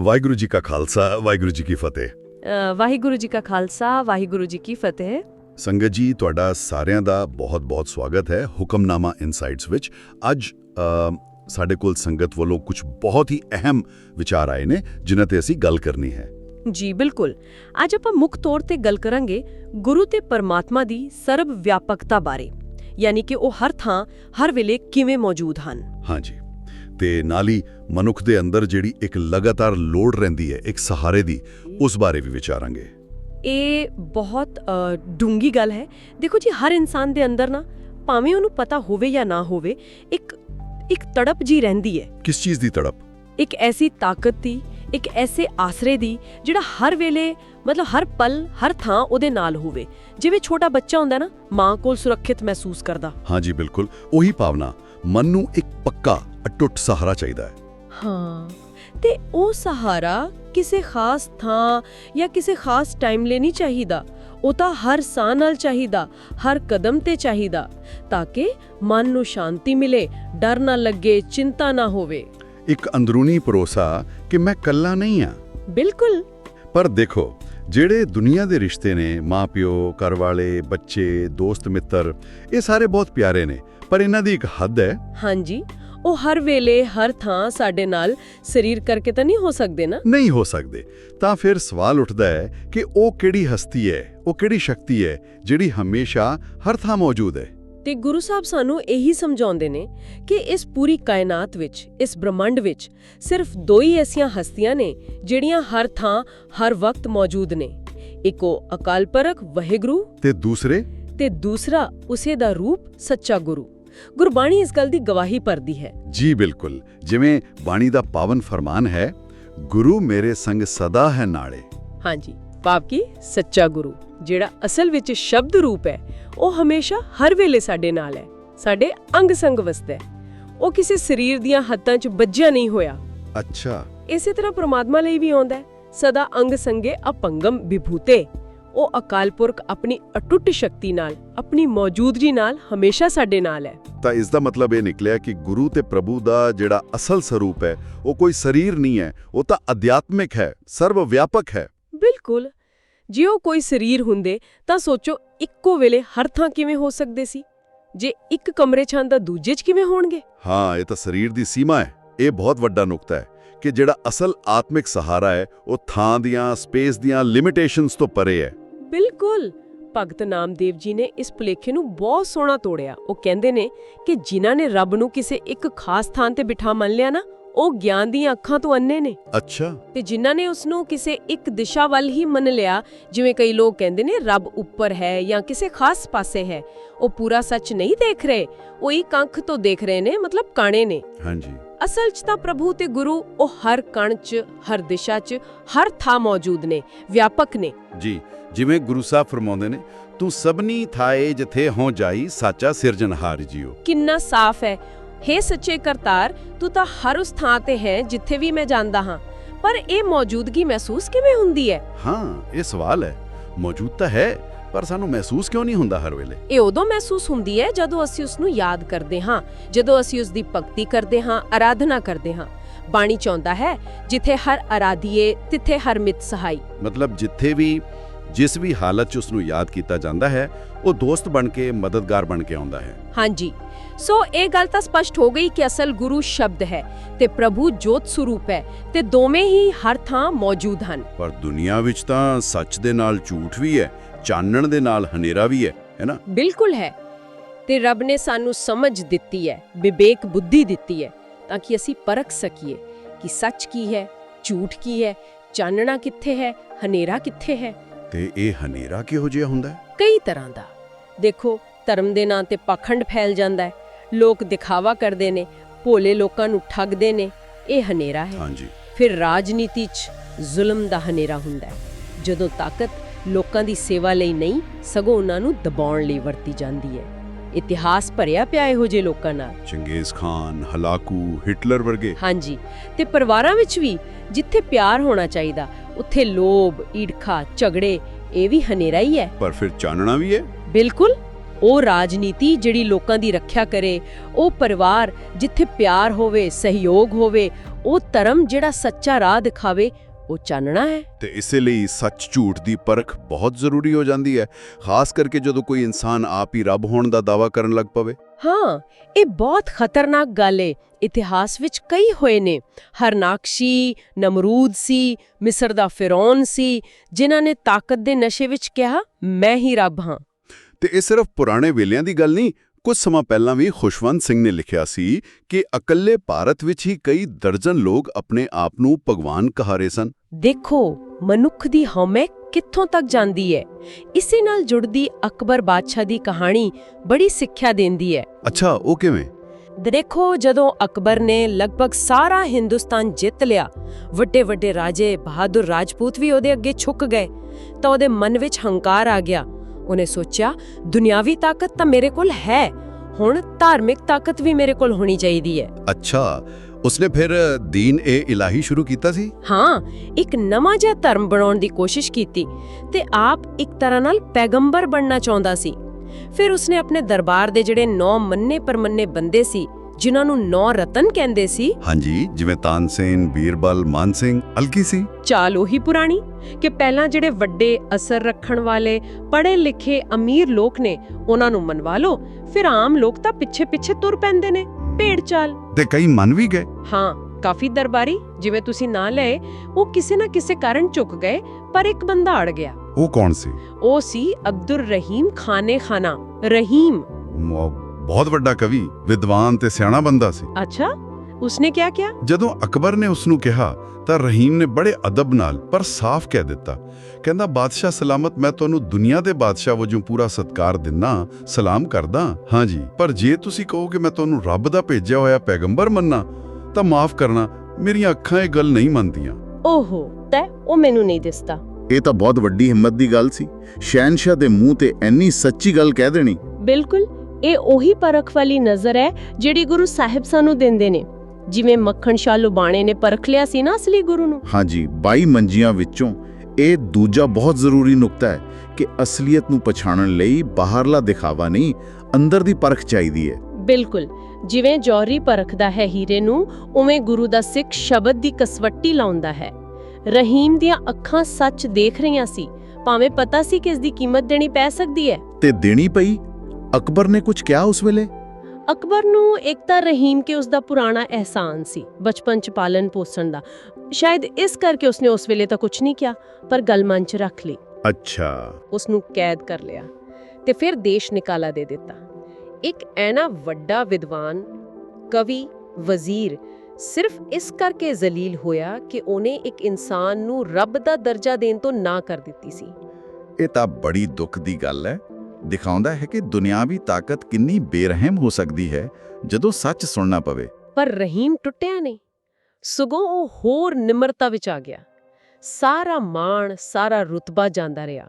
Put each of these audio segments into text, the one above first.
ਵਾਹਿਗੁਰੂ ਜੀ ਕਾ ਖਾਲਸਾ ਵਾਹਿਗੁਰੂ ਜੀ ਕੀ ਫਤਿਹ। ਅ, ਵਾਹਿਗੁਰੂ ਜੀ ਕਾ ਖਾਲਸਾ ਵਾਹਿਗੁਰੂ ਜੀ ਕੀ ਫਤਿਹ। ਸੰਗਤ ਜੀ ਤੁਹਾਡਾ ਸਾਰਿਆਂ ਦਾ ਬਹੁਤ-ਬਹੁਤ ਸਵਾਗਤ ਹੈ ਹੁਕਮਨਾਮਾ ਇਨਸਾਈਟਸ ਵਿੱਚ। ਅੱਜ ਸਾਡੇ ਕੋਲ ਸੰਗਤ ਵੱਲੋਂ ਕੁਝ ਬਹੁਤ ਹੀ ਅਹਿਮ ਵਿਚਾਰ ਆਏ ਨੇ ਜਿਨ੍ਹਾਂ ਤੇ ਅਸੀਂ ਗੱਲ ਕਰਨੀ ਹੈ। ਜੀ ਬਿਲਕੁਲ। ਅੱਜ ਆਪਾਂ ਮੁੱਖ ਤੌਰ ਤੇ ਗੱਲ ਕਰਾਂਗੇ ਗੁਰੂ ਤੇ ਪਰਮਾਤਮਾ ਦੀ ਸਰਬ ਵਿਆਪਕਤਾ ਬਾਰੇ ਯਾਨੀ ਕਿ ਉਹ ਹਰ ਥਾਂ ਹਰ ਵੇਲੇ ਕਿਵੇਂ ਮੌਜੂਦ ਹਨ। ਹਾਂਜੀ। ਤੇ ਨਾਲ ਹੀ ਮਨੁੱਖ ਦੇ ਅੰਦਰ ਜਿਹੜੀ ਇੱਕ ਲਗਾਤਾਰ ਲੋੜ ਰਹਿੰਦੀ ਹੈ ਇੱਕ ਸਹਾਰੇ ਦੀ ਉਸ ਬਾਰੇ ਵੀ ਵਿਚਾਰਾਂਗੇ। ਇਹ ਬਹੁਤ ਡੂੰਗੀ ਗੱਲ ਹੈ। ਦੇਖੋ ਜੀ ਹਰ ਇਨਸਾਨ ਦੇ ਅੰਦਰ ਨਾ ਭਾਵੇਂ ਉਹਨੂੰ ਪਤਾ ਹੋਵੇ ਜਾਂ ਨਾ ਹੋਵੇ ਇੱਕ ਇੱਕ ਤੜਪ ਜੀ ਰਹਿੰਦੀ ਹੈ। ਕਿਸ ਚੀਜ਼ ਦੀ ਤੜਪ? ਇੱਕ ਐਸੀ ਤਾਕਤ ਦੀ ਇੱਕ ਐਸੇ ਆਸਰੇ ਦੀ ਜਿਹੜਾ ਹਰ ਵੇਲੇ ਮਤਲਬ ਹਰ ਪਲ ਹਰ ਥਾਂ ਉਹਦੇ ਨਾਲ ਹੋਵੇ। ਜਿਵੇਂ ਛੋਟਾ ਬੱਚਾ ਹੁੰਦਾ ਨਾ ਮਾਂ ਕੋਲ ਸੁਰੱਖਿਅਤ ਮਹਿਸੂਸ ਕਰਦਾ। ਹਾਂਜੀ ਬਿਲਕੁਲ। ਉਹੀ ਭਾਵਨਾ ਮਨ ਨੂੰ ਇੱਕ ਪੱਕਾ ਅਟੁੱਟ ਸਹਾਰਾ ਚਾਹੀਦਾ ਹੈ। ਹਾਂ। ਤੇ ਉਹ ਸਹਾਰਾ ਕਿਸੇ ਖਾਸ ਥਾਂ ਜਾਂ ਕਿਸੇ ਖਾਸ ਟਾਈਮ ਲਈ ਨਹੀਂ ਚਾਹੀਦਾ। ਉਹ ਤਾਂ ਹਰ ਸਾਹ ਨਾਲ ਚਾਹੀਦਾ ਹਰ ਕਦਮ ਤੇ ਚਾਹੀਦਾ ਤਾਂ ਕਿ ਮਨ ਨੂੰ ਸ਼ਾਂਤੀ ਮਿਲੇ ਡਰ ਨਾ ਲੱਗੇ ਚਿੰਤਾ ਨਾ ਹੋਵੇ। ਇੱਕ ਅੰਦਰੂਨੀ ਭਰੋਸਾ ਕਿ ਮੈਂ ਇਕੱਲਾ ਨਹੀਂ ਹਾਂ। ਬਿਲਕੁਲ। ਪਰ ਦੇਖੋ ਜਿਹੜੇ ਦੁਨੀਆ ਦੇ ਰਿਸ਼ਤੇ ਨੇ ਮਾਪਿਓ ਘਰਵਾਲੇ ਬੱਚੇ ਦੋਸਤ ਮਿੱਤਰ ਇਹ ਸਾਰੇ ਬਹੁਤ ਪਿਆਰੇ ਨੇ ਪਰ ਇਹਨਾਂ ਦੀ ਇੱਕ ਹੱਦ ਹੈ। ਹਾਂਜੀ। ਉਹ ਹਰ ਵੇਲੇ ਹਰ ਥਾਂ ਸਾਡੇ ਨਾਲ ਸਰੀਰ ਕਰਕੇ ਤਾਂ ਨਹੀਂ ਹੋ ਸਕਦੇ ਨਾ? ਨਹੀਂ ਹੋ ਸਕਦੇ। ਤਾਂ ਫਿਰ ਸਵਾਲ ਉੱਠਦਾ ਹੈ ਕਿ ਉਹ ਕਿਹੜੀ ਹਸਤੀ ਹੈ ਉਹ ਕਿਹੜੀ ਸ਼ਕਤੀ ਹੈ ਜਿਹੜੀ ਹਮੇਸ਼ਾ ਹਰ ਥਾਂ ਮੌਜੂਦ ਹੈ? ਤੇ ਗੁਰੂ ਸਾਹਿਬ ਸਾਨੂੰ ਇਹੀ ਸਮਝਾਉਂਦੇ ਨੇ ਕਿ ਇਸ ਪੂਰੀ ਕਾਇਨਾਤ ਵਿੱਚ ਇਸ ਬ੍ਰਹਮੰਡ ਵਿੱਚ ਸਿਰਫ ਦੋ ਹੀ ਐਸੀਆਂ ਹਸਤੀਆਂ ਨੇ ਜਿਹੜੀਆਂ ਹਰ ਥਾਂ ਹਰ ਵਕਤ ਮੌਜੂਦ ਨੇ। ਇੱਕ ਉਹ ਅਕਾਲ ਪੁਰਖ ਵਾਹਿਗੁਰੂ ਤੇ ਦੂਸਰੇ? ਤੇ ਦੂਸਰਾ ਉਸੇ ਦਾ ਰੂਪ ਸੱਚਾ ਗੁਰੂ। ਗੁਰਬਾਣੀ ਇਸ ਗੱਲ ਦੀ ਗਵਾਹੀ ਭਰਦੀ ਹੈ। ਜੀ ਬਿਲਕੁਲ ਜਿਵੇਂ ਬਾਣੀ ਦਾ ਪਾਵਨ ਫਰਮਾਨ ਹੈ ਗੁਰੂ ਮੇਰੇ ਸੰਗ ਸਦਾ ਹੈ ਨਾਲੇ। ਹਾਂਜੀ ਭਾਵ ਕਿ ਸੱਚਾ ਗੁਰੂ ਜਿਹੜਾ ਅਸਲ ਵਿੱਚ ਸ਼ਬਦ ਰੂਪ ਹੈ ਉਹ ਹਮੇਸ਼ਾ ਹਰ ਵੇਲੇ ਸਾਡੇ ਨਾਲ ਹੈ ਸਾਡੇ ਅੰਗ ਸੰਗ ਵਸਦਾ ਹੈ। ਉਹ ਕਿਸੇ ਸਰੀਰ ਦੀਆਂ ਹੱਥਾਂ 'ਚ ਬੱਝਿਆ ਨਹੀਂ ਹੋਇਆ। ਅੱਛਾ। ਇਸੇ ਤਰ੍ਹਾਂ ਪ੍ਰਮਾਤਮਾ ਲਈ ਵੀ ਆਉਂਦਾ ਹੈ ਸਦਾ ਅੰਗ ਸੰਗੇ ਅਪੰਗਮ ਵਿਭੂਤੇ। ਉਹ ਅਕਾਲ ਪੁਰਖ ਆਪਣੀ ਅਟੁੱਟ ਸ਼ਕਤੀ ਨਾਲ ਆਪਣੀ ਮੌਜੂਦਗੀ ਨਾਲ ਹਮੇਸ਼ਾ ਸਾਡੇ ਨਾਲ ਹੈ। ਤਾਂ ਇਸ ਦਾ ਮਤਲਬ ਇਹ ਨਿਕਲਿਆ ਕਿ ਗੁਰੂ ਤੇ ਪ੍ਰਭੂ ਦਾ ਜਿਹੜਾ ਅਸਲ ਸਰੂਪ ਹੈ ਉਹ ਕੋਈ ਸਰੀਰ ਨਹੀਂ ਹੈ ਉਹ ਤਾਂ ਅਧਿਆਤਮਿਕ ਹੈ ਸਰਵ ਵਿਆਪਕ ਹੈ। ਬਿਲਕੁਲ। ਜੇ ਉਹ ਕੋਈ ਸਰੀਰ ਹੁੰਦੇ ਤਾਂ ਸੋਚੋ ਇੱਕੋ ਵੇਲੇ ਹਰ ਥਾਂ ਕਿਵੇਂ ਹੋ ਸਕਦੇ ਸੀ? ਜੇ ਇੱਕ ਕਮਰੇ 'ਚ ਤਾਂ ਦੂਜੇ 'ਚ ਕਿਵੇਂ ਹੋਣਗੇ? ਹਾਂ ਇਹ ਤਾਂ ਸਰੀਰ ਦੀ ਸੀਮਾ ਹੈ ਇਹ ਬਹੁਤ ਵੱਡਾ ਨੁਕਤਾ ਹੈ। ਕਿ ਜਿਹੜਾ ਅਸਲ ਆਤਮਿਕ ਸਹਾਰਾ ਹੈ ਉਹ ਥਾਂ ਦੀਆਂ ਸਪੇਸ ਦੀਆਂ ਲਿਮਿਟੇਸ਼ਨਸ ਤੋਂ ਪਰੇ ਹੈ। ਬਿਲਕੁਲ! ਭਗਤ ਨਾਮਦੇਵ ਜੀ ਨੇ ਇਸ ਭੁਲੇਖੇ ਨੂੰ ਬਹੁਤ ਸੋਹਣਾ ਤੋੜਿਆ। ਉਹ ਕਹਿੰਦੇ ਨੇ ਕਿ ਜਿਨ੍ਹਾਂ ਨੇ ਰੱਬ ਨੂੰ ਕਿਸੇ ਇੱਕ ਖਾਸ ਥਾਂ ਤੇ ਬਿਠਾ ਮੰਨ ਲਿਆ ਨਾ ਉਹ ਗਿਆਨ ਦੀਆਂ ਅੱਖਾਂ ਤੋਂ ਅੰਨੇ ਨੇ। ਅੱਛਾ। ਤੇ ਜਿਨ੍ਹਾਂ ਨੇ ਉਸ ਨੂੰ ਕਿਸੇ ਇੱਕ ਦਿਸ਼ਾ ਵੱਲ ਹੀ ਮੰਨ ਲਿਆ ਜਿਵੇਂ ਕਈ ਲੋਕ ਕਹਿੰਦੇ ਨੇ ਰੱਬ ਉੱਪਰ ਹੈ ਜਾਂ ਕਿਸੇ ਖਾਸ ਪਾਸੇ ਹੈ ਉਹ ਪੂਰਾ ਸੱਚ ਨਹੀਂ ਦੇਖ ਰਹੇ। ਉਹ ਇੱਕ ਅੱਖ ਤੋਂ ਦੇਖ ਰਹੇ ਨੇ ਮਤਲਬ ਕਾਣੇ ਨੇ। ਹਾਂਜੀ। ਅਸਲ 'ਚ ਤਾਂ ਪ੍ਰਭੂ ਤੇ ਗੁਰੂ ਉਹ ਹਰ ਕਣ 'ਚ ਹਰ ਦਿਸ਼ਾ 'ਚ ਹਰ ਥਾਂ ਮੌਜੂਦ ਨੇ ਵਿਆਪਕ ਨੇ। ਜੀ ਜਿਵੇਂ ਗੁਰੂ ਸਾਹਿਬ ਫਰਮਾਉਂਦੇ ਨੇ ਤੂੰ ਸਭਨੀ ਥਾਏ ਜਿਥੇ ਹੋ ਜਾਈ ਸਾਚਾ ਸਿਰਜਣਹਾਰ ਜੀਓ ਕਿੰਨਾ ਸਾਫ਼ ਹੈ। ਹੇ ਸੱਚੇ ਕਰਤਾਰ ਤੂੰ ਤਾਂ ਹਰ ਉਸ ਥਾਂ ਤੇ ਹੈ ਜਿੱਥੇ ਵੀ ਮੈਂ ਜਾਂਦਾ ਹਾਂ। ਪਰ ਇਹ ਮੌਜੂਦਗੀ ਮਹਿਸੂਸ ਕਿਵੇਂ ਹੁੰਦੀ ਹੈ? ਹਾਂ ਇਹ ਸਵਾਲ ਹੈ। ਮੌਜੂਦ ਤਾਂ ਹੈ ਪਰ ਸਾਨੂੰ ਮਹਿਸੂਸ ਕਿਉਂ ਨਹੀਂ ਹੁੰਦਾ ਹਰ ਵੇਲੇ? ਇਹ ਉਦੋਂ ਮਹਿਸੂਸ ਹੁੰਦੀ ਹੈ ਜਦੋਂ ਅਸੀਂ ਉਸ ਨੂੰ ਯਾਦ ਕਰਦੇ ਹਾਂ ਜਦੋਂ ਅਸੀਂ ਉਸ ਦੀ ਭਗਤੀ ਕਰਦੇ ਹਾਂ ਆਰਾਧਨਾ ਕਰਦੇ ਹਾਂ। ਬਾਣੀ ਚਾਹੁੰਦਾ ਹੈ ਜਿੱਥੇ ਹਰ ਆਰਾਧੀਏ ਤਿੱਥੇ ਹਰ ਮਿਤ ਸਹਾਈ। ਮਤਲਬ ਜਿੱਥੇ ਵੀ ਜਿਸ ਵੀ ਹਾਲਤ 'ਚ ਉਸ ਨੂੰ ਯਾਦ ਕੀਤਾ ਜਾਂਦਾ ਹੈ ਉਹ ਦੋਸਤ ਬਣ ਕੇ ਮਦਦਗਾਰ ਬਣ ਕੇ ਆਉਂਦਾ ਹੈ। ਹਾਂਜੀ। ਸੋ ਇਹ ਗੱਲ ਤਾਂ ਸਪਸ਼ਟ ਹੋ ਗਈ ਕਿ ਅਸਲ ਗੁਰੂ ਸ਼ਬਦ ਹੈ ਤੇ ਪ੍ਰਭੂ ਜੋਤ ਸਰੂਪ ਹੈ ਤੇ ਦੋਵੇਂ ਹੀ ਹਰ ਥਾਂ ਮੌਜੂਦ ਹਨ। ਪਰ ਦੁਨੀਆ ਵਿੱਚ ਤਾਂ ਸੱਚ ਦੇ ਨਾਲ ਝੂਠ ਵੀ ਹੈ ਚਾਨਣ ਦੇ ਨਾਲ ਹਨੇਰਾ ਵੀ ਹੈ ਹੈ ਨਾ? ਬਿਲਕੁਲ ਹੈ। ਤੇ ਰੱਬ ਨੇ ਸਾਨੂੰ ਸਮਝ ਦਿੱਤੀ ਹੈ ਵਿਵੇਕ ਬੁੱਧੀ ਦਿੱਤੀ ਹੈ ਤਾਂ ਕਿ ਅਸੀਂ ਪਰਖ ਸਕੀਏ ਕਿ ਸੱਚ ਕੀ ਹੈ ਝੂਠ ਕੀ ਹੈ ਚਾਨਣਾ ਕਿੱਥੇ ਹੈ ਹਨੇਰਾ ਕਿੱਥੇ ਹੈ। ਤੇ ਇਹ ਹਨੇਰਾ ਕਿਹੋ ਜਿਹਾ ਹੁੰਦਾ ਹੈ? ਕਈ ਤਰ੍ਹਾਂ ਦਾ। ਦੇਖੋ ਧਰਮ ਦੇ ਨਾਂ ਤੇ ਪਾਖੰਡ ਫੈਲ ਜਾਂਦਾ ਹੈ ਲੋਕ ਦਿਖਾਵਾ ਕਰਦੇ ਨੇ ਭੋਲੇ ਲੋਕਾਂ ਨੂੰ ਠੱਗਦੇ ਨੇ ਇਹ ਹਨੇਰਾ ਹੈ। ਹਾਂਜੀ। ਫਿਰ ਰਾਜਨੀਤੀ 'ਚ ਜ਼ੁਲਮ ਦਾ ਹਨੇਰਾ ਹੁੰਦਾ ਹੈ ਜਦੋਂ ਤਾਕਤ ਲੋਕਾਂ ਦੀ ਸੇਵਾ ਲਈ ਨਹੀਂ ਸਗੋਂ ਉਹਨਾਂ ਨੂੰ ਦਬਾਉਣ ਲਈ ਵਰਤੀ ਜਾਂਦੀ ਹੈ। ਇਤਿਹਾਸ ਭਰਿਆ ਪਿਆ ਇਹੋ ਜਿਹੇ ਲੋਕਾਂ ਨਾਲ। ਚੰਗੇਜ਼ ਖਾਨ ਹਲਾਕੂ ਹਿਟਲਰ ਵਰਗੇ। ਹਾਂਜੀ ਤੇ ਪਰਿਵਾਰਾਂ ਵਿੱਚ ਵੀ ਜਿੱਥੇ ਪਿਆਰ ਹੋਣਾ ਚਾਹੀਦਾ ਉੱਥੇ ਲੋਭ ਈਰਖਾ ਝਗੜੇ ਇਹ ਵੀ ਹਨੇਰਾ ਹੀ ਹੈ। ਪਰ ਫਿਰ ਚਾਨਣਾ ਵੀ ਹੈ? ਬਿਲਕੁਲ ਉਹ ਰਾਜਨੀਤੀ ਜਿਹੜੀ ਲੋਕਾਂ ਦੀ ਰੱਖਿਆ ਕਰੇ ਉਹ ਪਰਿਵਾਰ ਜਿੱਥੇ ਪਿਆਰ ਹੋਵੇ ਸਹਿਯੋਗ ਹੋਵੇ ਉਹ ਧਰਮ ਜਿਹੜਾ ਸੱਚਾ ਰਾਹ ਦਿਖਾਵੇ ਉਹ ਚਾਨਣਾ ਹੈ? ਤੇ ਇਸੇ ਲਈ ਸੱਚ ਝੂਠ ਦੀ ਪਰਖ ਬਹੁਤ ਜ਼ਰੂਰੀ ਹੋ ਜਾਂਦੀ ਹੈ ਖਾਸ ਕਰਕੇ ਜਦੋਂ ਕੋਈ ਇਨਸਾਨ ਆਪ ਹੀ ਰੱਬ ਹੋਣ ਦਾ ਦਾਵਾ ਕਰਨ ਲੱਗ ਪਵੇ। ਹਾਂ ਇਹ ਬਹੁਤ ਖਤਰਨਾਕ ਗੱਲ ਏ। ਇਤਿਹਾਸ ਵਿੱਚ ਕਈ ਹੋਏ ਨੇ। ਹਰਨਾਕਸ਼ੀ ਨਮਰੂਦ ਸੀ ਮਿਸਰ ਦਾ ਫਿਰੌਨ ਸੀ ਜਿਨ੍ਹਾਂ ਨੇ ਤਾਕਤ ਦੇ ਨਸ਼ੇ ਵਿੱਚ ਕਿਹਾ ਮੈਂ ਹੀ ਰੱਬ ਹਾਂ। ਤੇ ਇਹ ਸਿਰਫ ਪੁਰਾਣੇ ਵੇਲਿਆਂ ਦੀ ਗੱਲ ਨਹੀਂ ਕੁਝ ਸਮਾਂ ਪਹਿਲਾਂ ਵੀ ਖੁਸ਼ਵੰਤ ਸਿੰਘ ਨੇ ਲਿਖਿਆ ਸੀ ਕਿ ਇਕੱਲੇ ਭਾਰਤ ਵਿੱਚ ਹੀ ਕਈ ਦਰਜਨ ਲੋਕ ਆਪਣੇ ਆਪ ਨੂੰ ਭਗਵਾਨ ਕਹਾ ਰਹੇ ਸਨ। ਦੇਖੋ ਮਨੁੱਖ ਦੀ ਹਉਮੈ ਕਿੱਥੋਂ ਤੱਕ ਜਾਂਦੀ ਹੈ? ਇਸੇ ਨਾਲ ਜੁੜਦੀ ਅਕਬਰ ਬਾਦਸ਼ਾਹ ਦੀ ਕਹਾਣੀ ਬੜੀ ਸਿੱਖਿਆ ਦਿੰਦੀ ਹੈ। ਅੱਛਾ ਉਹ ਕਿਵੇਂ? ਦੇਖੋ ਜਦੋਂ ਅਕਬਰ ਨੇ ਲਗਭਗ ਸਾਰਾ ਹਿੰਦੁਸਤਾਨ ਜਿੱਤ ਲਿਆ ਵੱਡੇ ਵੱਡੇ ਰਾਜੇ ਬਹਾਦਰ ਰਾਜਪੂਤ ਵੀ ਉਹਦੇ ਅੱਗੇ ਝੁਕ ਗਏ ਤਾਂ ਉਹਦੇ ਮਨ ਵਿੱਚ ਹੰਕਾਰ ਆ ਗਿਆ। ਉਹਨੇ ਸੋਚਿਆ ਦੁਨਿਆਵੀ ਤਾਕਤ ਤਾਂ ਮੇਰੇ ਕੋਲ ਹੈ ਹੁਣ ਧਾਰਮਿਕ ਤਾਕਤ ਵੀ ਮੇਰੇ ਕੋਲ ਹੋਣੀ ਚਾਹੀਦੀ ਹੈ। ਅੱਛਾ ਉਸਨੇ ਫਿਰ ਦੀਨ ਏ ਇਲਾਹੀ ਸ਼ੁਰੂ ਕੀਤਾ ਸੀ? ਹਾਂ ਇੱਕ ਨਵਾਂ ਜਿਹਾ ਧਰਮ ਬਣਾਉਣ ਦੀ ਕੋਸ਼ਿਸ਼ ਕੀਤੀ ਤੇ ਆਪ ਇੱਕ ਤਰ੍ਹਾਂ ਨਾਲ ਪੈਗੰਬਰ ਬਣਨਾ ਚਾਹੁੰਦਾ ਸੀ। ਫਿਰ ਉਸਨੇ ਆਪਣੇ ਦਰਬਾਰ ਦੇ ਜਿਹੜੇ ਨੌ ਮੰਨੇ ਪਰਮੰਨੇ ਬੰਦੇ ਸੀ ਜਿਨ੍ਹਾਂ ਨੂੰ ਨੌ ਰਤਨ ਕਹਿੰਦੇ ਸੀ ਹਾਂਜੀ ਜਿਵੇਂ ਤਾਨਸੇਨ ਬੀਰਬਲ ਮਾਨ ਸਿੰਘ ਅਲਕੀ ਸੀ। ਚਾਲ ਉਹੀ ਪੁਰਾਣੀ ਕਿ ਪਹਿਲਾਂ ਜਿਹੜੇ ਵੱਡੇ ਅਸਰ ਰੱਖਣ ਵਾਲੇ ਪੜ੍ਹੇ ਲਿਖੇ ਅਮੀਰ ਲੋਕ ਨੇ ਉਹਨਾਂ ਨੂੰ ਮਨਵਾ ਲਓ ਫਿਰ ਆਮ ਲੋਕ ਤਾਂ ਪਿੱਛੇ ਪਿੱਛੇ ਤੁਰ ਪੈਂਦੇ ਨੇ। ਭੇੜ ਚਾਲ ਤੇ ਕਈ ਮੰਨ ਵੀ ਗਏ। ਹਾਂ ਕਾਫੀ ਦਰਬਾਰੀ ਜਿਵੇਂ ਤੁਸੀਂ ਨਾਂ ਲਏ ਉਹ ਕਿਸੇ ਨਾ ਕਿਸੇ ਕਾਰਨ ਚੁੱਕ ਗਏ ਪਰ ਇੱਕ ਬੰਦਾ ਅੜ ਗਿਆ। ਉਹ ਕੌਣ ਸੀ? ਉਹ ਸੀ ਅਬਦੁਰ ਰਹੀਮ ਖਾਨੇ ਖਾਨਾ। ਰਹੀਮ। ਬਹੁਤ ਵੱਡਾ ਕਵੀ ਵਿਦਵਾਨ ਤੇ ਸਿਆਣਾ ਬੰਦਾ ਸੀ। ਅੱਛਾ ਉਸਨੇ ਕਿਹਾ ਕਿਹਾ? ਜਦੋਂ ਅਕਬਰ ਨੇ ਉਸ ਨੂੰ ਕਿਹਾ ਤਾਂ ਰਹੀਮ ਨੇ ਬੜੇ ਅਦਬ ਨਾਲ ਪਰ ਸਾਫ਼ ਕਹਿ ਦਿੱਤਾ। ਕਹਿੰਦਾ ਬਾਦਸ਼ਾਹ ਸਲਾਮਤ ਮੈਂ ਤੁਹਾਨੂੰ ਦੁਨੀਆ ਦੇ ਬਾਦਸ਼ਾਹ ਵਜੋਂ ਪੂਰਾ ਸਤਕਾਰ ਦਿੰਨਾ ਸਲਾਮ ਕਰਦਾ। ਹਾਂਜੀ ਪਰ ਜੇ ਤੁਸੀਂ ਕਹੋ ਕਿ ਮੈਂ ਤੁਹਾਨੂੰ ਰੱਬ ਦਾ ਭੇਜਿਆ ਹੋਇਆ ਪੈਗੰਬਰ ਮੰਨਾਂ ਤਾਂ ਮਾਫ ਕਰਨਾ ਮੇਰੀਆਂ ਅੱਖਾਂ ਇਹ ਗੱਲ ਨਹੀਂ ਮੰਨਦੀਆਂ। ਓਹੋ ਤੈ ਉਹ ਮੈਨੂੰ ਨਹੀਂ ਦਿਸਦਾ। ਇਹ ਤਾਂ ਬਹੁਤ ਵੱਡੀ ਹਿੰਮਤ ਦੀ ਗੱਲ ਸੀ। ਸ਼ਹਿਨशाह ਦੇ ਮੂੰਹ ਤੇ ਐਨੀ ਸੱਚੀ ਗੱਲ ਕਹਿ ਦੇਣੀ। ਬਿਲਕੁਲ ਇਹ ਉਹੀ ਪਰਖ ਵਾਲੀ ਨਜ਼ਰ ਹੈ ਜਿਹੜੀ ਗੁਰੂ ਸਾਹਿਬ ਸਾਨੂੰ ਦਿੰਦੇ ਨੇ। ਜਿਵੇਂ ਮੱਖਣ ਸ਼ਾਹ ਲੁਬਾਣੇ ਨੇ ਪਰਖ ਲਿਆ ਸੀ ਨਾ ਅਸਲੀ ਗੁਰੂ ਨੂੰ? ਹਾਂਜੀ 22 ਮੰਜੀਆਂ ਵਿੱਚੋਂ ਇਹ ਦੂਜਾ ਬਹੁਤ ਜ਼ਰੂਰੀ ਨੁਕਤਾ ਹੈ ਕਿ ਅਸਲੀਅਤ ਨੂੰ ਪਛਾਣਨ ਲਈ ਬਾਹਰਲਾ ਦਿਖਾਵਾ ਨਹੀਂ ਅੰਦਰ ਦੀ ਪਰਖ ਚਾਹੀਦੀ ਹੈ। ਬਿਲਕੁਲ ਜਿਵੇਂ ਜੌਹਰੀ ਪਰਖਦਾ ਹੈ ਹੀਰੇ ਨੂੰ ਉਵੇਂ ਗੁਰੂ ਦਾ ਸਿੱਖ ਸ਼ਬਦ ਦੀ ਕਸਵੱਟੀ ਲਾਉਂਦਾ ਹੈ। ਰਹੀਮ ਦੀਆਂ ਅੱਖਾਂ ਸੱਚ ਦੇਖ ਰਹੀਆਂ ਸੀ ਭਾਵੇਂ ਪਤਾ ਸੀ ਕਿ ਇਸ ਦੀ ਕੀਮਤ ਦੇਣੀ ਪੈ ਸਕਦੀ ਹੈ। ਤੇ ਦੇਣੀ ਪਈ? ਅਕਬਰ ਨੇ ਕੁਝ ਕਿਹਾ ਉਸ ਵੇਲੇ? ਅਕਬਰ ਨੂੰ ਇੱਕ ਤਾਂ ਰਹੀਮ ਕੇ ਉਸ ਦਾ ਪੁਰਾਣਾ ਅਹਿਸਾਨ ਸੀ ਬਚਪਨ ਚ ਪਾਲਣ ਪੋਸਣ ਦਾ। ਸ਼ਾਇਦ ਇਸ ਕਰਕੇ ਉਸਨੇ ਉਸ ਵੇਲੇ ਤਾਂ ਕੁਝ ਨਹੀਂ ਕਿਹਾ ਪਰ ਗੱਲ ਮਨ ਚ ਰੱਖ ਲਈ। ਅੱਛਾ। ਉਸ ਨੂੰ ਕੈਦ ਕਰ ਲਿਆ ਤੇ ਫਿਰ ਦੇਸ਼ ਨਿਕਾਲਾ ਦੇ ਦਿੱਤਾ। ਇੱਕ ਐਨਾ ਵੱਡਾ ਵਿਦਵਾਨ ਕਵੀ ਵਜ਼ੀਰ ਸਿਰਫ ਇਸ ਕਰਕੇ ਜ਼ਲੀਲ ਹੋਇਆ ਕਿ ਉਹਨੇ ਇੱਕ ਇਨਸਾਨ ਨੂੰ ਰੱਬ ਦਾ ਦਰਜਾ ਦੇਣ ਤੋਂ ਨਾ ਕਰ ਦਿੱਤੀ ਸੀ। ਇਹ ਤਾਂ ਬੜੀ ਦੁੱਖ ਦੀ ਗੱਲ ਹੈ। ਦਿਖਾਉਂਦਾ ਹੈ ਕਿ ਦੁਨਿਆਵੀ ਤਾਕਤ ਕਿੰਨੀ ਬੇਰਹਿਮ ਹੋ ਸਕਦੀ ਹੈ ਜਦੋਂ ਸੱਚ ਸੁਣਨਾ ਪਵੇ। ਪਰ ਰਹੀਮ ਟੁੱਟਿਆ ਨਹੀਂ। ਸਗੋਂ ਉਹ ਹੋਰ ਨਿਮਰਤਾ ਵਿੱਚ ਆ ਗਿਆ। ਸਾਰਾ ਮਾਣ ਸਾਰਾ ਰੁਤਬਾ ਜਾਂਦਾ ਰਿਹਾ।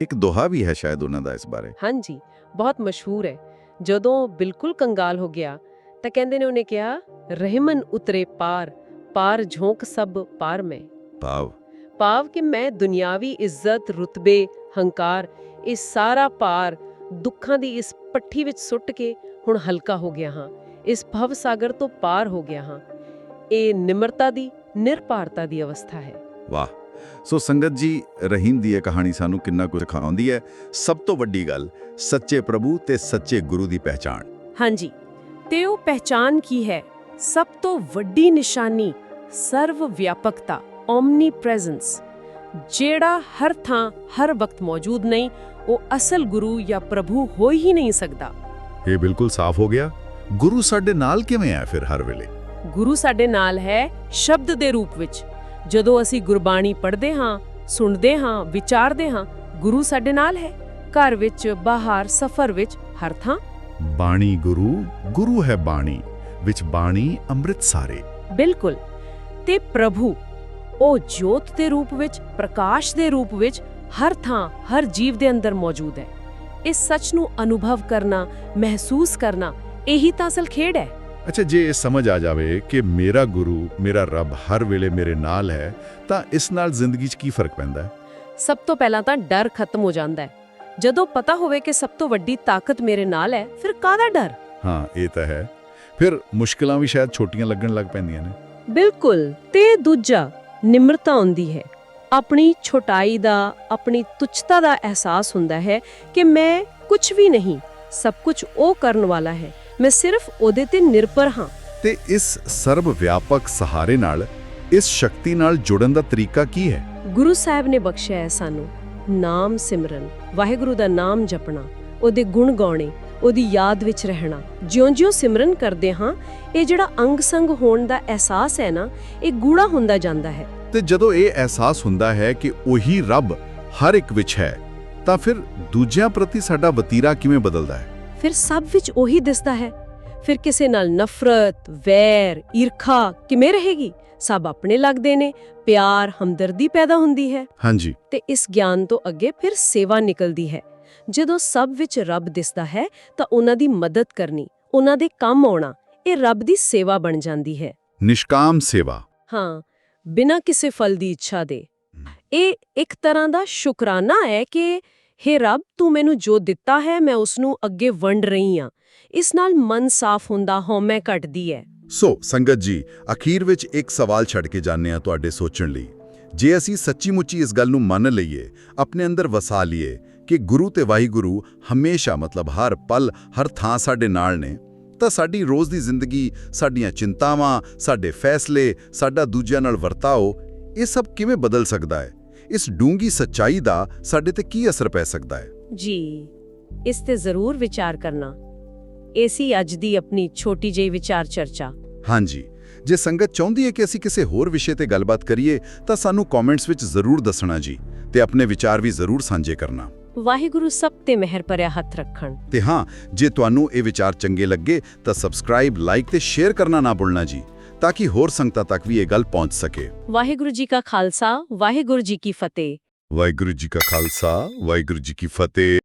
ਇੱਕ ਦੋਹਾ ਵੀ ਹੈ ਸ਼ਾਇਦ ਉਹਨਾਂ ਦਾ ਇਸ ਬਾਰੇ। ਹਾਂਜੀ ਬਹੁਤ ਮਸ਼ਹੂਰ ਹੈ। ਜਦੋਂ ਬਿਲਕੁਲ ਕੰਗਾਲ ਹੋ ਗਿਆ ਤਾਂ ਕਹਿੰਦੇ ਨੇ ਉਹਨੇ ਕਿਹਾ ਰਹਿਮਨ ਉਤਰੇ ਪਾਰ ਪਾਰ ਝੋਂਕ ਸਭ ਪਾਰ ਮੈਂ। ਭਾਵ ਭਾਵ ਕਿ ਮੈਂ ਦੁਨਿਆਵੀ ਇੱਜ਼ਤ ਰੁਤਬੇ ਹੰਕਾਰ ਇਹ ਸਾਰਾ ਪਾਰ ਦੁੱਖਾਂ ਦੀ ਇਸ ਪੱਠੀ ਵਿੱਚ ਸੁੱਟ ਕੇ ਹੁਣ ਹਲਕਾ ਹੋ ਗਿਆ ਹਾਂ ਇਸ ਭਵ ਸਾਗਰ ਤੋਂ ਪਾਰ ਹੋ ਗਿਆ ਹਾਂ। ਇਹ ਨਿਮਰਤਾ ਦੀ ਨਿਰਭਰਤਾ ਦੀ ਅਵਸਥਾ ਹੈ। ਵਾਹ! ਸੋ ਸੰਗਤ ਜੀ ਰਹੀਮ ਦੀ ਇਹ ਕਹਾਣੀ ਸਾਨੂੰ ਕਿੰਨਾ ਕੁਝ ਸਿਖਾਉਂਦੀ ਹੈ। ਸਭ ਤੋਂ ਵੱਡੀ ਗੱਲ ਸੱਚੇ ਪ੍ਰਭੂ ਤੇ ਸੱਚੇ ਗੁਰੂ ਦੀ ਪਹਿਚਾਣ। ਹਾਂਜੀ ਤੇ ਉਹ ਪਹਿਚਾਨ ਕੀ ਹੈ? ਸਭ ਤੋਂ ਵੱਡੀ ਨਿਸ਼ਾਨੀ ਸਰਵ ਵਿਆਪਕਤਾ। ਓਮਨੀ ਪ੍ਰੈਜ਼ੈਂਸ ਜਿਹੜਾ ਹਰ ਥਾਂ ਹਰ ਵਕਤ ਮੌਜੂਦ ਨਹੀਂ ਉਹ ਅਸਲ ਗੁਰੂ ਜਾਂ ਪ੍ਰਭੂ ਹੋ ਹੀ ਨਹੀਂ ਸਕਦਾ। ਇਹ ਬਿਲਕੁਲ ਸਾਫ਼ ਹੋ ਗਿਆ। ਗੁਰੂ ਸਾਡੇ ਨਾਲ ਕਿਵੇਂ ਹੈ ਫਿਰ ਹਰ ਵੇਲੇ? ਗੁਰੂ ਸਾਡੇ ਨਾਲ ਹੈ ਸ਼ਬਦ ਦੇ ਰੂਪ ਵਿੱਚ। ਜਦੋਂ ਅਸੀਂ ਗੁਰਬਾਣੀ ਪੜ੍ਹਦੇ ਹਾਂ ਸੁਣਦੇ ਹਾਂ ਵਿਚਾਰਦੇ ਹਾਂ ਗੁਰੂ ਸਾਡੇ ਨਾਲ ਹੈ। ਘਰ ਵਿੱਚ ਬਾਹਰ ਸਫ਼ਰ ਵਿੱਚ ਹਰ ਥਾਂ। ਬਾਣੀ ਗੁਰੂ ਗੁਰੂ ਹੈ ਬਾਣੀ ਵਿੱਚ ਬਾਣੀ ਅੰਮ੍ਰਿਤ ਸਾਰੇ ਬਿਲਕੁਲ। ਤੇ ਪ੍ਰਭੂ ਉਹ ਜੋਤ ਦੇ ਰੂਪ ਵਿੱਚ ਪ੍ਰਕਾਸ਼ ਦੇ ਰੂਪ ਵਿੱਚ ਹਰ ਥਾਂ ਹਰ ਜੀਵ ਦੇ ਅੰਦਰ ਮੌਜੂਦ ਹੈ। ਇਸ ਸੱਚ ਨੂੰ ਅਨੁਭਵ ਕਰਨਾ ਮਹਿਸੂਸ ਕਰਨਾ ਇਹੀ ਤਾਂ ਅਸਲ ਖੇਡ ਹੈ। ਅੱਛਾ ਜੇ ਇਹ ਸਮਝ ਆ ਜਾਵੇ ਕਿ ਮੇਰਾ ਗੁਰੂ ਮੇਰਾ ਰੱਬ ਹਰ ਵੇਲੇ ਮੇਰੇ ਨਾਲ ਹੈ ਤਾਂ ਇਸ ਨਾਲ ਜ਼ਿੰਦਗੀ 'ਚ ਕੀ ਫ਼ਰਕ ਪੈਂਦਾ ਹੈ? ਸਭ ਤੋਂ ਪਹਿਲਾਂ ਤਾਂ ਡਰ ਖਤਮ ਹੋ ਜਾਂਦਾ ਹੈ। ਜਦੋਂ ਪਤਾ ਹੋਵੇ ਕਿ ਸਭ ਤੋਂ ਵੱਡੀ ਤਾਕਤ ਮੇਰੇ ਨਾਲ ਹੈ ਫਿਰ ਕਾਹਦਾ ਡਰ? ਹਾਂ ਇਹ ਤਾਂ ਹੈ। ਫਿਰ ਮੁਸ਼ਕਲਾਂ ਵੀ ਸ਼ਾਇਦ ਛੋਟੀਆਂ ਲੱਗਣ ਲੱਗ ਪੈਂਦੀਆਂ ਨੇ। ਬਿਲਕੁਲ ਤੇ ਦੂਜਾ ਨਿਮਰਤਾ ਹੁੰਦੀ ਹੈ। ਆਪਣੀ ਛੋਟਾਈ ਦਾ ਆਪਣੀ ਤੁੱਛਤਾ ਦਾ ਅਹਿਸਾਸ ਹੁੰਦਾ ਹੈ ਕਿ ਮੈਂ ਕੁਝ ਵੀ ਨਹੀਂ ਸਭ ਕੁਝ ਉਹ ਕਰਨ ਵਾਲਾ ਹੈ। ਮੈਂ ਸਿਰਫ ਉਹਦੇ ਤੇ ਨਿਰਭਰ ਹਾਂ। ਤੇ ਇਸ ਸਰਬ ਵਿਆਪਕ ਸਹਾਰੇ ਨਾਲ ਇਸ ਸ਼ਕਤੀ ਨਾਲ ਜੁੜਨ ਦਾ ਤਰੀਕਾ ਕੀ ਹੈ? ਗੁਰੂ ਸਾਹਿਬ ਨੇ ਬਖਸ਼ਿਆ ਹੈ ਸਾਨੂੰ ਨਾਮ ਸਿਮਰਨ। ਵਾਹਿਗੁਰੂ ਦਾ ਨਾਮ ਜਪਣਾ ਉਹਦੇ ਗੁਣ ਗਾਉਣੇ ਉਹਦੀ ਯਾਦ ਵਿੱਚ ਰਹਿਣਾ। ਜਿਉਂ-ਜਿਉਂ ਸਿਮਰਨ ਕਰਦੇ ਹਾਂ ਇਹ ਜਿਹੜਾ ਅੰਗ ਸੰਗ ਹੋਣ ਦਾ ਅਹਿਸਾਸ ਹੈ ਨਾ ਇਹ ਗੂੜਾ ਹੁੰਦਾ ਜਾਂਦਾ ਹੈ। ਤੇ ਜਦੋਂ ਇਹ ਅਹਿਸਾਸ ਹੁੰਦਾ ਹੈ ਕਿ ਉਹੀ ਰੱਬ ਹਰ ਇੱਕ ਵਿੱਚ ਹੈ ਤਾਂ ਫਿਰ ਦੂਜਿਆਂ ਪ੍ਰਤੀ ਸਾਡਾ ਵਤੀਰਾ ਕਿਵੇਂ ਬਦਲਦਾ ਹੈ? ਫਿਰ ਸਭ ਵਿੱਚ ਉਹੀ ਦਿਸਦਾ ਹੈ। ਫਿਰ ਕਿਸੇ ਨਾਲ ਨਫ਼ਰਤ ਵੈਰ ਈਰਖਾ ਕਿਵੇਂ ਰਹੇਗੀ? ਸਭ ਆਪਣੇ ਲੱਗਦੇ ਨੇ ਪਿਆਰ ਹਮਦਰਦੀ ਪੈਦਾ ਹੁੰਦੀ ਹੈ। ਹਾਂਜੀ। ਤੇ ਇਸ ਗਿਆਨ ਤੋਂ ਅੱਗੇ ਫਿਰ ਸੇਵਾ ਨਿਕਲਦੀ ਹੈ। ਜਦੋਂ ਸਭ ਵਿੱਚ ਰੱਬ ਦਿਸਦਾ ਹੈ ਤਾਂ ਉਹਨਾਂ ਦੀ ਮਦਦ ਕਰਨੀ ਉਹਨਾਂ ਦੇ ਕੰਮ ਆਉਣਾ ਇਹ ਰੱਬ ਦੀ ਸੇਵਾ ਬਣ ਜਾਂਦੀ ਹੈ। ਨਿਸ਼ਕਾਮ ਸੇਵਾ। ਹਾਂ ਬਿਨਾਂ ਕਿਸੇ ਫਲ ਦੀ ਇੱਛਾ ਦੇ। ਇਹ ਇੱਕ ਤਰ੍ਹਾਂ ਦਾ ਸ਼ੁਕਰਾਨਾ ਹੈ ਕਿ हे ਰੱਬ ਤੂੰ ਮੈਨੂੰ ਜੋ ਦਿੱਤਾ ਹੈ ਮੈਂ ਉਸ ਨੂੰ ਅੱਗੇ ਵੰਡ ਰਹੀ ਹਾਂ। ਇਸ ਨਾਲ ਮਨ ਸਾਫ਼ ਹੁੰਦਾ ਹਉਮੈ ਘਟਦੀ ਹੈ ਸੋ ਸੰਗਤ ਜੀ ਅਖੀਰ ਵਿੱਚ ਇੱਕ ਸਵਾਲ ਛੱਡ ਕੇ ਜਾਂਦੇ ਆ ਤੁਹਾਡੇ ਸੋਚਣ ਲਈ। ਜੇ ਅਸੀਂ ਸੱਚੀ ਮੁੱਚੀ ਇਸ ਗੱਲ ਨੂੰ ਮੰਨ ਲਈਏ ਆਪਣੇ ਅੰਦਰ ਵਸਾ ਲਈਏ ਕਿ ਗੁਰੂ ਤੇ ਵਾਹਿਗੁਰੂ ਹਮੇਸ਼ਾ ਮਤਲਬ ਹਰ ਪਲ ਹਰ ਥਾਂ ਸਾਡੇ ਨਾਲ ਨੇ। ਤਾਂ ਸਾਡੀ ਰੋਜ਼ ਦੀ ਜ਼ਿੰਦਗੀ ਸਾਡੀਆਂ ਚਿੰਤਾਵਾਂ ਸਾਡੇ ਫੈਸਲੇ ਸਾਡਾ ਦੂਜਿਆਂ ਨਾਲ ਵਰਤਾਓ ਇਹ ਸਭ ਕਿਵੇਂ ਬਦਲ ਸਕਦਾ ਹੈ? ਇਸ ਡੂੰਗੀ ਸੱਚਾਈ ਦਾ ਸਾਡੇ ਤੇ ਕੀ ਅਸਰ ਪੈ ਸਕਦਾ ਹੈ? ਜੀ ਇਸ ਤੇ ਜ਼ਰੂਰ ਵਿਚਾਰ ਕਰਨਾ। ਏਸੀ ਅੱਜ ਦੀ ਆਪਣੀ ਛੋਟੀ ਜਿਹੀ ਵਿਚਾਰ ਚਰਚਾ। ਹਾਂਜੀ। ਜੇ ਸੰਗਤ ਚਾਹੁੰਦੀ ਹੈ ਕਿ ਅਸੀਂ ਕਿਸੇ ਹੋਰ ਵਿਸ਼ੇ ਤੇ ਗੱਲਬਾਤ ਕਰੀਏ ਤਾਂ ਸਾਨੂੰ ਕਮੈਂਟਸ ਵਿੱਚ ਜ਼ਰੂਰ ਦੱਸਣਾ ਜੀ ਤੇ ਆਪਣੇ ਵਿਚਾਰ ਵੀ ਜ਼ਰੂਰ ਸਾਂਝੇ ਕਰਨਾ। ਵਾਹਿਗੁਰੂ ਸਭ ਤੇ ਮਿਹਰ ਭਰਿਆ ਹੱਥ ਰੱਖਣ। ਤੇ ਹਾਂ ਜੇ ਤੁਹਾਨੂੰ ਇਹ ਵਿਚਾਰ ਚੰਗੇ ਲੱਗੇ ਤਾਂ ਸਬਸਕ੍ਰਾਈਬ ਲਾਈਕ ਤੇ ਸ਼ੇਅਰ ਕਰਨਾ ਨਾ ਭੁੱਲਣਾ ਜੀ ਤਾਂ ਕਿ ਹੋਰ ਸੰਗਤਾਂ ਤੱਕ ਵੀ ਇਹ ਗੱਲ ਪਹੁੰਚ ਸਕੇ। ਵਾਹਿਗੁਰੂ ਜੀ ਕਾ ਖਾਲਸਾ ਵਾਹਿਗੁਰੂ ਜੀ ਕੀ ਫਤਿਹ। ਵਾਹਿਗੁਰੂ ਜੀ ਕਾ ਖਾਲਸਾ ਵਾਹਿਗੁਰੂ ਜੀ ਕੀ ਫਤਿਹ।